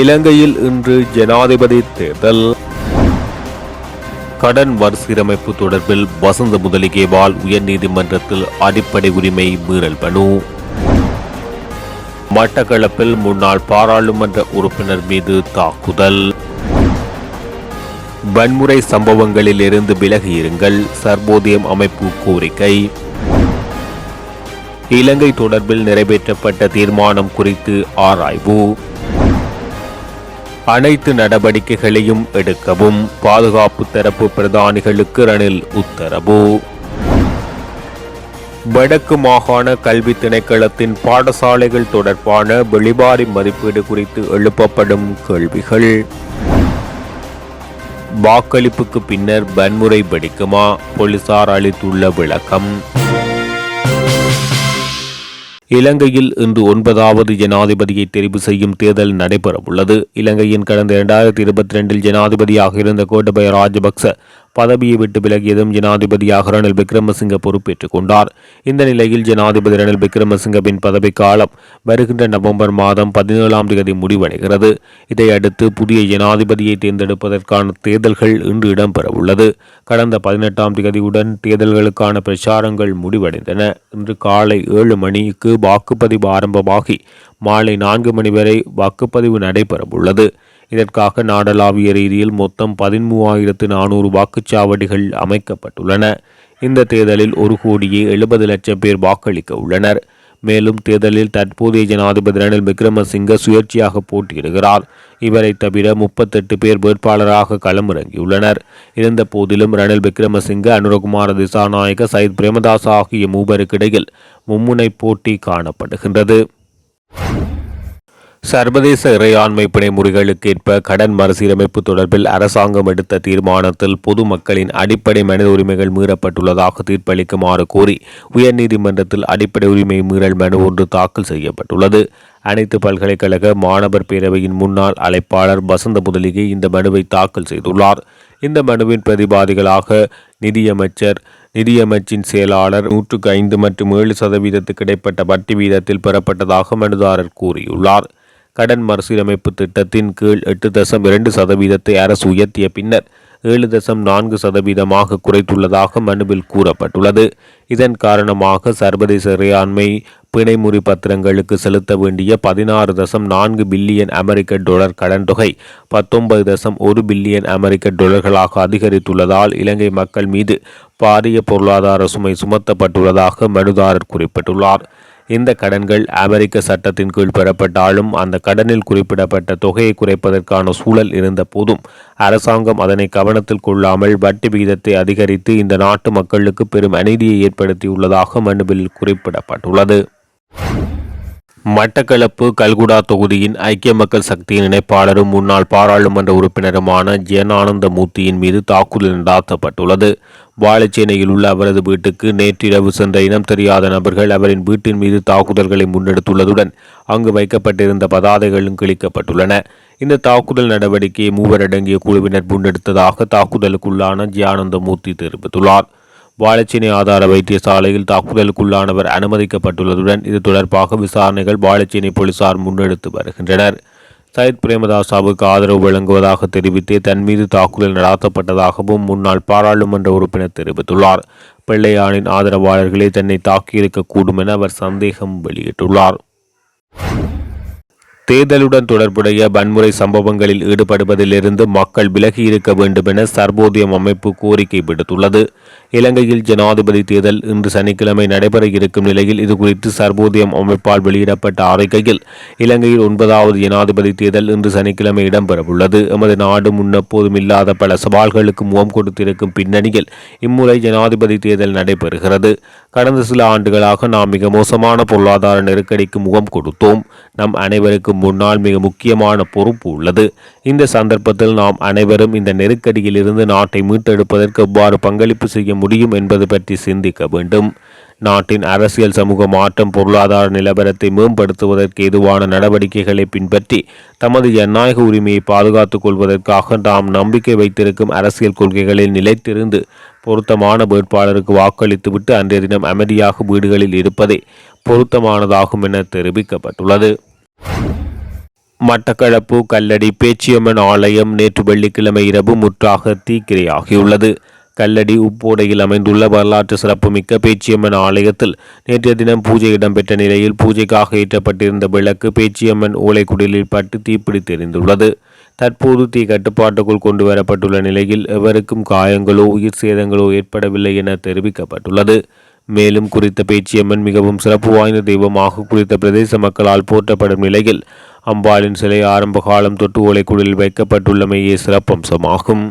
இலங்கையில் இன்று ஜனாதிபதி தேர்தல். கடன் மறுசீரமைப்பு தொடர்பில் வசந்த முதலிகேவால் உயர்நீதிமன்றத்தில் அடிப்படை உரிமை மீறல் மனு. மட்டக்களப்பில் முன்னாள் பாராளுமன்ற உறுப்பினர் மீது தாக்குதல். வன்முறை சம்பவங்களில் இருந்து விலகியிருங்கள் சர்வோதயம் அமைப்பு கோரிக்கை. இலங்கை தொடர்பில் நிறைவேற்றப்பட்ட தீர்மானம் குறித்து ஆராய்வு. அனைத்து நடவடிக்கைகளையும் எடுக்கவும் பாதுகாப்பு தரப்பு பிரதானிகளுக்கு ரணில் உத்தரவு. வடக்கு மாகாண கல்வி திணைக்களத்தின் பாடசாலைகள் தொடர்பான வெளிவாரி மதிப்பீடு குறித்து எழுப்பப்படும் கேள்விகள். வாக்களிப்புக்கு பின்னர் வன்முறை வெடிக்குமா? போலீசார் அளித்துள்ள விளக்கம். இலங்கையில் இன்று ஒன்பதாவது ஜனாதிபதியை தெரிவு செய்யும் தேர்தல் நடைபெறவுள்ளது. இலங்கையின் கடந்த இரண்டாயிரத்தி இருபத்தி ரெண்டில் ஜனாதிபதியாக இருந்த கோட்டபய ராஜபக்ச பதவியை விட்டு விலகியதும் ஜனாதிபதியாக ரணில் விக்ரமசிங்க பொறுப்பேற்றுக் கொண்டார். இந்த நிலையில் ஜனாதிபதி ரணில் விக்ரமசிங்கவின் பதவி காலம் வருகின்ற நவம்பர் மாதம் பதினேழாம் தேதி முடிவடைகிறது. இதையடுத்து புதிய ஜனாதிபதியை தேர்ந்தெடுப்பதற்கான தேர்தல்கள் இன்று இடம்பெறவுள்ளது. கடந்த பதினெட்டாம் தேதியுடன் தேர்தல்களுக்கான பிரச்சாரங்கள் முடிவடைந்தன. இன்று காலை ஏழு மணிக்கு வாக்குப்பதிவு ஆரம்பமாகி மாலை நான்கு மணி வரை வாக்குப்பதிவு நடைபெறவுள்ளது. இதற்காக நாடளாவிய ரீதியில் மொத்தம் பதிமூவாயிரத்து நானூறு வாக்குச்சாவடிகள் அமைக்கப்பட்டுள்ளன. இந்த தேர்தலில் ஒரு கோடியே எழுபது லட்சம் பேர் வாக்களிக்க உள்ளனர். மேலும் தேர்தலில் தற்போதைய ஜனாதிபதி ரணில் விக்ரமசிங்க சுயேட்சையாக போட்டியிடுகிறார். இவரை தவிர முப்பத்தெட்டு பேர் வேட்பாளராக களமிறங்கியுள்ளனர். இருந்த போதிலும் ரணில் விக்ரமசிங்க அனுரகுமார திசாநாயக சயித் பிரேமதாஸ் ஆகிய மூவருக்கிடையில் மும்முனை போட்டி காணப்படுகின்றது. சர்வதேச இறையாண்மை பிணைமுறைகளுக்கேற்ப கடன் மறுசீரமைப்பு தொடர்பில் அரசாங்கம் எடுத்த தீர்மானத்தில் பொதுமக்களின் அடிப்படை மனித உரிமைகள் மீறப்பட்டுள்ளதாக தீர்ப்பளிக்குமாறு கோரி உயர்நீதிமன்றத்தில் அடிப்படை உரிமை மீறல் மனு ஒன்று தாக்கல் செய்யப்பட்டுள்ளது. அனைத்து பல்கலைக்கழக மாணவர் பேரவையின் முன்னாள் அழைப்பாளர் வசந்த முதலிகை இந்த மனுவை தாக்கல் செய்துள்ளார். இந்த மனுவின் பிரதிபாதிகளாக நிதியமைச்சர் நிதியமைச்சின் செயலாளர் நூற்றுக்கு ஐந்து மற்றும் ஏழு சதவீதத்துக்கு இடைப்பட்ட வட்டி வீதத்தில் பெறப்பட்டதாக மனுதாரர் கூறியுள்ளார். கடன் மறுசீரமைப்பு திட்டத்தின் கீழ் எட்டு தசம் இரண்டு சதவீதத்தை அரசு உயர்த்திய பின்னர் ஏழு தசம் நான்கு சதவீதமாக குறைத்துள்ளதாக மனுவில் கூறப்பட்டுள்ளது. இதன் காரணமாக சர்வதேச இறையாண்மை பிணைமுறி பத்திரங்களுக்கு செலுத்த வேண்டிய பதினாறு தசம் நான்கு பில்லியன் அமெரிக்க டாலர் கடன் தொகை பத்தொன்பது தசம் ஒரு பில்லியன் அமெரிக்க டாலர்களாக அதிகரித்துள்ளதால் இலங்கை மக்கள் மீது பாரிய பொருளாதார சுமை சுமத்தப்பட்டுள்ளதாக மனுதாரர் குறிப்பிட்டுள்ளார். இந்த கடன்கள் அமெரிக்க சட்டத்தின் கீழ் பெறப்பட்டாலும் அந்த கடனில் குறிப்பிடப்பட்ட தொகையை குறைப்பதற்கான சூழல் இருந்த போதும் அரசாங்கம் அதனை கவனத்தில் கொள்ளாமல் வட்டி விகிதத்தை அதிகரித்து இந்த நாட்டு மக்களுக்கு பெரும் அநீதியை ஏற்படுத்தியுள்ளதாக மனுவில் குறிப்பிடப்பட்டுள்ளது. மட்டக்களப்பு கல்குடா தொகுதியின் ஐக்கிய மக்கள் சக்தியின் இணைப்பாளரும் முன்னாள் பாராளுமன்ற உறுப்பினருமான ஜெயனானந்த மூர்த்தியின் மீது தாக்குதல் நடாத்தப்பட்டுள்ளது. வாழைச்சேனையில் உள்ள அவரது வீட்டுக்கு நேற்றிரவு சென்ற இனம் தெரியாத நபர்கள் அவரின் வீட்டின் மீது தாக்குதல்களை முன்னெடுத்துள்ளதுடன் அங்கு வைக்கப்பட்டிருந்த பதாதைகளும் கிழிக்கப்பட்டுள்ளன. இந்த தாக்குதல் நடவடிக்கையை மூவரடங்கிய குழுவினர் முன்னெடுத்ததாக தாக்குதலுக்குள்ளான ஜியானந்த மூர்த்தி தெரிவித்துள்ளார். வாழைச்சினை ஆதார வைத்தியசாலையில் தாக்குதலுக்குள்ளானவர் அனுமதிக்கப்பட்டுள்ளதுடன் இது தொடர்பாக விசாரணைகள் வாழைச்சினை போலீசார் முன்னெடுத்து வருகின்றனர். சயித் பிரேமதாசாவுக்கு ஆதரவு வழங்குவதாக தெரிவித்தே தன் மீது தாக்குதல் நடாத்தப்பட்டதாகவும் முன்னாள் பாராளுமன்ற உறுப்பினர் தெரிவித்துள்ளார். பிள்ளையானின் ஆதரவாளர்களே தன்னை தாக்கியிருக்கக்கூடும் என அவர் சந்தேகம் வெளியிட்டுள்ளார். தேர்தலுடன் தொடர்புடைய வன்முறை சம்பவங்களில் ஈடுபடுவதிலிருந்து மக்கள் விலகி இருக்க வேண்டும் என சர்வோதயம் அமைப்பு கோரிக்கை விடுத்துள்ளது. இலங்கையில் ஜனாதிபதி தேர்தல் இன்று சனிக்கிழமை நடைபெற இருக்கும் நிலையில் இதுகுறித்து சர்வோதயம் அமைப்பால் வெளியிடப்பட்ட அறிக்கையில் இலங்கையில் ஒன்பதாவது ஜனாதிபதி தேர்தல் இன்று சனிக்கிழமை இடம்பெறவுள்ளது. எமது நாடு முன்னெப்போதும் இல்லாத பல சவால்களுக்கு முகம் கொடுத்திருக்கும் பின்னணியில் இம்முறை ஜனாதிபதி தேர்தல் நடைபெறுகிறது. கடந்த சில ஆண்டுகளாக நாம் மிக மோசமான பொருளாதார நெருக்கடிக்கு முகம் கொடுத்தோம். நம் அனைவருக்கும் முன்னால் மிக முக்கியமான பொறுப்பு உள்ளது. இந்த சந்தர்ப்பத்தில் நாம் அனைவரும் இந்த நெருக்கடியில் இருந்து நாட்டை மீட்டெடுப்பதற்கு எவ்வாறு பங்களிப்பு செய்ய முடியும் என்பது பற்றி சிந்திக்க வேண்டும். நாட்டின் அரசியல் சமூக மாற்றம் பொருளாதார நிலவரத்தை மேம்படுத்துவதற்கு எதுவான நடவடிக்கைகளை பின்பற்றி தமது ஜனநாயக உரிமையை பாதுகாத்துக் கொள்வதற்காக நாம் நம்பிக்கை வைத்திருக்கும் அரசியல் கொள்கைகளில் நிலைத்திருந்து பொருத்தமான வேட்பாளருக்கு வாக்களித்துவிட்டு அன்றைய தினம் அமைதியாக வீடுகளில் இருப்பதே பொருத்தமானதாகும் என தெரிவிக்கப்பட்டுள்ளது. மட்டக்களப்பு கல்லடி பேச்சியம்மன் ஆலயம் நேற்று வெள்ளிக்கிழமை இரவு முற்றாக தீக்கிரையாகியுள்ளது. கல்லடி உப்போடையில் அமைந்துள்ள வரலாற்று சிறப்புமிக்க பேச்சியம்மன் ஆலயத்தில் நேற்றைய தினம் பூஜை இடம்பெற்ற நிலையில் பூஜைக்காக ஏற்றப்பட்டிருந்த விளக்கு பேச்சியம்மன் ஓலைக்குடிலில் பட்டு தீப்பிடித்தெறிந்துள்ளது தற்போது தீ கட்டுப்பாட்டுக்குள் கொண்டு வரப்பட்டுள்ள நிலையில் எவருக்கும் காயங்களோ உயிர் சேதங்களோ ஏற்படவில்லை என தெரிவிக்கப்பட்டுள்ளது. மேலும் குறித்த பேச்சியம்மன் மிகவும் சிறப்பு வாய்ந்த தெய்வமாக குறித்த பிரதேச மக்களால் போற்றப்படும் நிலையில் அம்பாளின் சிலை ஆரம்ப காலம் தொட்டு ஓலைக்குடில் வைக்கப்பட்டுள்ளமையே சிறப்பம்சமாகும்.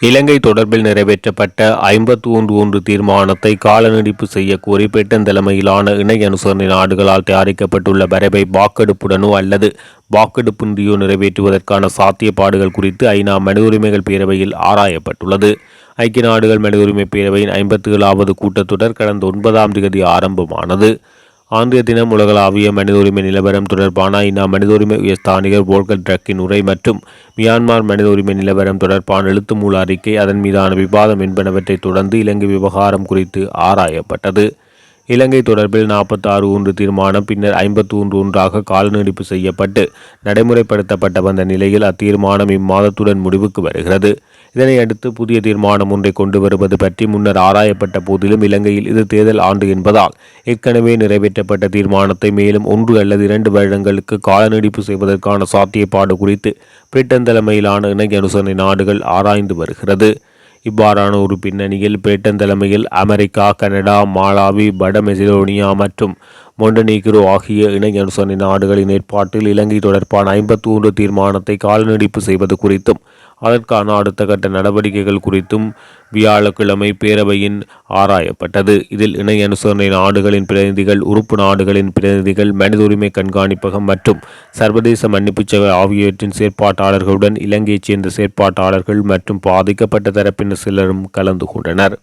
இலங்கை தொடர்பில் நிறைவேற்றப்பட்ட ஐம்பத்தி ஒன்று ஒன்று தீர்மானத்தை காலநடிப்பு செய்யக்கோரி செய்ய கோரி பிரிட்டன் தலைமையிலான இணை அனுசரணை நாடுகளால் தயாரிக்கப்பட்டுள்ள வரைவை வாக்கெடுப்புடனோ அல்லது வாக்கெடுப்பின்றியோ நிறைவேற்றுவதற்கான சாத்தியப்பாடுகள் குறித்து ஐநா மனித உரிமைகள் பேரவையில் ஆராயப்பட்டுள்ளது. ஐக்கிய நாடுகள் மனித உரிமை பேரவையின் ஐம்பத்தி ஏழாவது கூட்டத்தொடர் கடந்த ஒன்பதாம் தேதி ஆரம்பமானது. ஆந்திய தினம் உலகளாவிய மனித உரிமை நிலவரம் தொடர்பான இன்னா மனித உரிமை உயர்ஸ்தானிகர் போல்கர் ட்ரக்கின் உரை மற்றும் மியான்மர் மனித உரிமை நிலவரம் தொடர்பான எழுத்து மூல அறிக்கை அதன் மீதான விவாதம் என்பனவற்றை தொடர்ந்து இலங்கை விவகாரம் குறித்து ஆராயப்பட்டது. இலங்கை தொடர்பில் நாற்பத்தாறு ஒன்று தீர்மானம் பின்னர் ஐம்பத்தி ஒன்று ஒன்றாக கால நீடிப்பு செய்யப்பட்டு நடைமுறைப்படுத்தப்பட்ட வந்த நிலையில் அத்தீர்மானம் இம்மாதத்துடன் முடிவுக்கு வருகிறது. இதனையடுத்து புதிய தீர்மானம் ஒன்றை கொண்டு வருவது பற்றி முன்னர் ஆராயப்பட்ட போதிலும் இலங்கையில் இது தேர்தல் ஆண்டு என்பதால் ஏற்கனவே நிறைவேற்றப்பட்ட தீர்மானத்தை மேலும் ஒன்று அல்லது இரண்டு வருடங்களுக்கு கால நீடிப்பு செய்வதற்கான சாத்தியப்பாடு குறித்து பிரிட்டன் தலைமையிலான இணை அனுசரணை நாடுகள் ஆராய்ந்து வருகிறது. இவ்வாறான ஒரு பின்னணியில் பிரிட்டன் தலைமையில் அமெரிக்கா கனடா மாலாவி வட மெசிடோனியா மற்றும் மொண்டனீக்ரோ ஆகிய இணை அனுசரணை நாடுகளின் ஏற்பாட்டில் இலங்கை தொடர்பான ஐம்பத்தி ஒன்று தீர்மானத்தை காலநீடிப்பு செய்வது குறித்தும் அதற்கான அடுத்த கட்ட நடவடிக்கைகள் குறித்தும் வியாழக்கிழமை பேரவையின் ஆராயப்பட்டது. இதில் இணை அனுசரணை நாடுகளின் பிரதிநிதிகள் உறுப்பு நாடுகளின் பிரதிநிதிகள் மனித உரிமை கண்காணிப்பகம் மற்றும் சர்வதேச மன்னிப்புச் சபை ஆகியவற்றின் செயற்பாட்டாளர்களுடன் இலங்கையைச் சேர்ந்த செயற்பாட்டாளர்கள் மற்றும் பாதிக்கப்பட்ட தரப்பினர் சிலரும் கலந்து கொண்டனர்.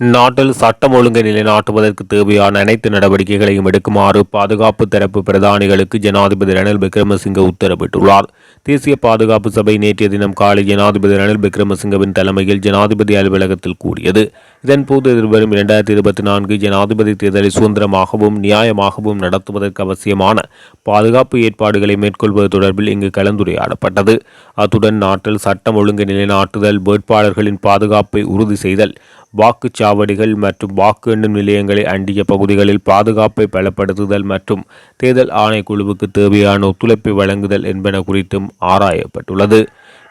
நாட்டில் சட்டம் ஒழுங்கை நிலைநாட்டுவதற்கு தேவையான அனைத்து நடவடிக்கைகளையும் எடுக்குமாறு பாதுகாப்பு தரப்பு பிரதானிகளுக்கு ஜனாதிபதி ரணில் விக்ரமசிங்க உத்தரவிட்டுள்ளார். தேசிய பாதுகாப்பு சபை நேற்றைய தினம் காலை ஜனாதிபதி ரணில் விக்ரமசிங்கவின் தலைமையில் ஜனாதிபதி அலுவலகத்தில் கூடியது. இதன்போது எதிர்வரும் இரண்டாயிரத்தி இருபத்தி நான்கு ஜனாதிபதி தேர்தலை சுதந்திரமாகவும் நியாயமாகவும் நடத்துவதற்கு அவசியமான பாதுகாப்பு ஏற்பாடுகளை மேற்கொள்வது தொடர்பில் இங்கு கலந்துரையாடப்பட்டது. அத்துடன் நாட்டில் சட்டம் ஒழுங்கை நிலைநாட்டுதல் வேட்பாளர்களின் பாதுகாப்பை உறுதி செய்தல் வாக்குச்சாவடிகள் மற்றும் வாக்கு எண்ணும் நிலையங்களை அண்டிய பகுதிகளில் பாதுகாப்பை பலப்படுத்துதல் மற்றும் தேர்தல் ஆணைக்குழுவுக்கு தேவையான ஒத்துழைப்பை வழங்குதல் என்பன குறித்தும் ஆராயப்பட்டுள்ளது.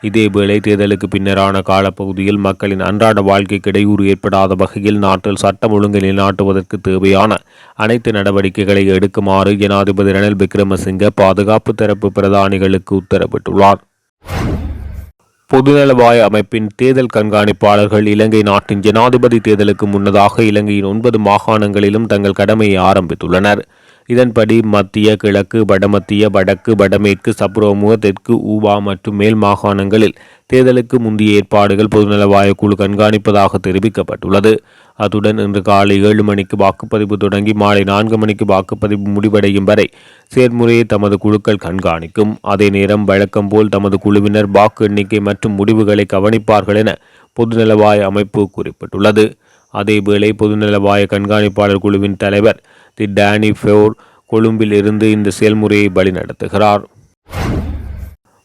இதேவேளை தேர்தலுக்கு பின்னரான காலப்பகுதியில் மக்களின் அன்றாட வாழ்க்கைக்கு இடையூறு ஏற்படாத வகையில் நாட்டில் சட்டம் ஒழுங்கை நிலைநாட்டுவதற்கு தேவையான அனைத்து நடவடிக்கைகளை எடுக்குமாறு ஜனாதிபதி ரணில் விக்ரமசிங்க பாதுகாப்பு தரப்பு பிரதானிகளுக்கு உத்தரவிட்டுள்ளார். பொதுநலவாய அமைப்பின் தேர்தல் கண்காணிப்பாளர்கள் இலங்கை நாட்டின் ஜனாதிபதி தேர்தலுக்கு முன்னதாக இலங்கையின் ஒன்பது மாகாணங்களிலும் தங்கள் கடமையை ஆரம்பித்துள்ளனர். இதன்படி மத்திய கிழக்கு வடமத்திய வடக்கு வடமேற்கு சப்ரோமுக தெற்கு ஊபா மற்றும் மேல் மாகாணங்களில் தேர்தலுக்கு முந்தைய ஏற்பாடுகள் பொதுநலவாய குழு கண்காணிப்பதாக தெரிவிக்கப்பட்டுள்ளது. அத்துடன் இன்று காலை ஏழு மணிக்கு வாக்குப்பதிவு தொடங்கி மாலை நான்கு மணிக்கு வாக்குப்பதிவு முடிவடையும் வரை செயற்முறையை தமது குழுக்கள் கண்காணிக்கும். அதே நேரம் வழக்கம் போல் தமது குழுவினர் வாக்கு எண்ணிக்கை மற்றும் முடிவுகளை கவனிப்பார்கள் என பொதுநலவாய அமைப்பு குறிப்பிட்டுள்ளது. அதேவேளை பொதுநலவாய கண்காணிப்பாளர் குழுவின் தலைவர் தி டேனி ஃபோர் கொழும்பில் இருந்து இந்த செயல்முறையை வழிநடத்துகிறார்.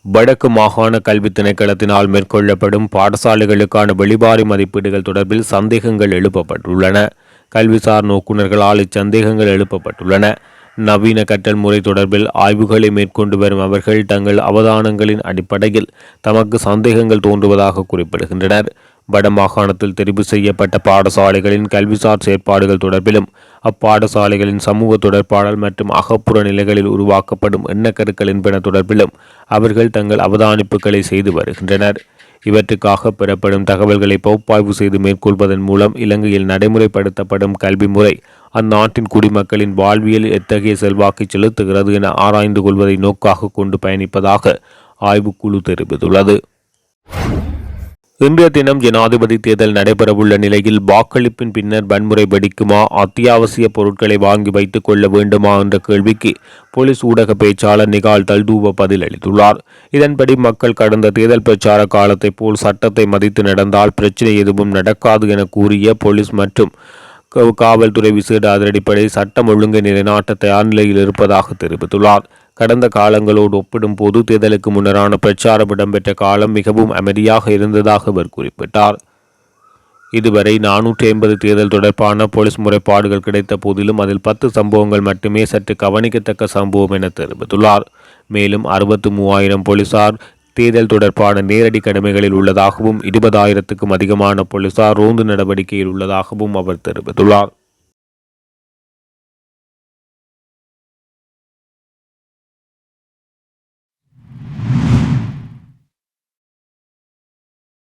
வடக்கு மாகாண கல்வி திணைக்களத்தினால் மேற்கொள்ளப்படும் பாடசாலைகளுக்கான வெளிபாரி மதிப்பீடுகள் தொடர்பில் சந்தேகங்கள் எழுப்பப்பட்டுள்ளன. கல்விசார் நோக்குநர்களால் இச்சந்தேகங்கள் எழுப்பப்பட்டுள்ளன. நவீன கற்றல் முறை தொடர்பில் ஆய்வுகளை மேற்கொண்டு வரும் அவர்கள் தங்கள் அவதானங்களின் அடிப்படையில் தமக்கு சந்தேகங்கள் தோன்றுவதாக குறிப்பிடுகின்றனர். வடமாகாணத்தில் தெரிவு செய்யப்பட்ட பாடசாலைகளின் கல்விசார் செயற்பாடுகள் தொடர்பிலும் அப்பாடசாலைகளின் சமூக தொடர்பாடல் மற்றும் அகப்புற நிலைகளில் உருவாக்கப்படும் எண்ணக்கருக்கள் என்பன தொடர்பிலும் அவர்கள் தங்கள் அவதானிப்புகளை செய்து வருகின்றனர். இவற்றுக்காக பெறப்படும் தகவல்களை பகுப்பாய்வு செய்து மேற்கொள்வதன் மூலம் இலங்கையில் நடைமுறைப்படுத்தப்படும் கல்வி முறை அந்நாட்டின் குடிமக்களின் வாழ்வியல் எத்தகைய செல்வாக்கை செலுத்துகிறது என ஆராய்ந்து கொள்வதை நோக்காக கொண்டு பயணிப்பதாக ஆய்வுக்குழு தெரிவித்துள்ளது. இன்றைய தினம் ஜனாதிபதி தேர்தல் நடைபெறவுள்ள நிலையில் வாக்களிப்பின் பின்னர் வன்முறை வெடிக்குமா? அத்தியாவசிய பொருட்களை வாங்கி வைத்துக் கொள்ள வேண்டுமா? என்ற கேள்விக்கு போலீஸ் ஊடக பேச்சாளர் நிகால் தல்தூப பதில் அளித்துள்ளார் இதன்படி மக்கள் கடந்த தேர்தல் பிரச்சார காலத்தை போல் சட்டத்தை மதித்து நடந்தால் பிரச்சினை எதுவும் நடக்காது என கூறிய போலீஸ் மற்றும் க- காவல்துறை விசேட அதிரடிப்படை சட்டம் ஒழுங்கை நிலைநாட்ட தயார் நிலையில் இருப்பதாக தெரிவித்துள்ளார். கடந்த காலங்களோடு ஒப்பிடும் பொது தேர்தலுக்கு முன்னரான பிரச்சாரம் இடம்பெற்ற காலம் மிகவும் அமைதியாக இருந்ததாக அவர் குறிப்பிட்டார். இதுவரை நானூற்றி ஐம்பது தேர்தல் தொடர்பான போலீஸ் முறைப்பாடுகள் கிடைத்த போதிலும் அதில் பத்து சம்பவங்கள் மட்டுமே சற்று கவனிக்கத்தக்க சம்பவம் என தெரிவித்துள்ளார். மேலும் அறுபத்து மூவாயிரம் போலீசார் தேர்தல் தொடர்பான நேரடி கடமைகளில் உள்ளதாகவும் இருபதாயிரத்துக்கும் அதிகமான போலீசார் ரோந்து நடவடிக்கையில் உள்ளதாகவும் அவர் தெரிவித்துள்ளார்.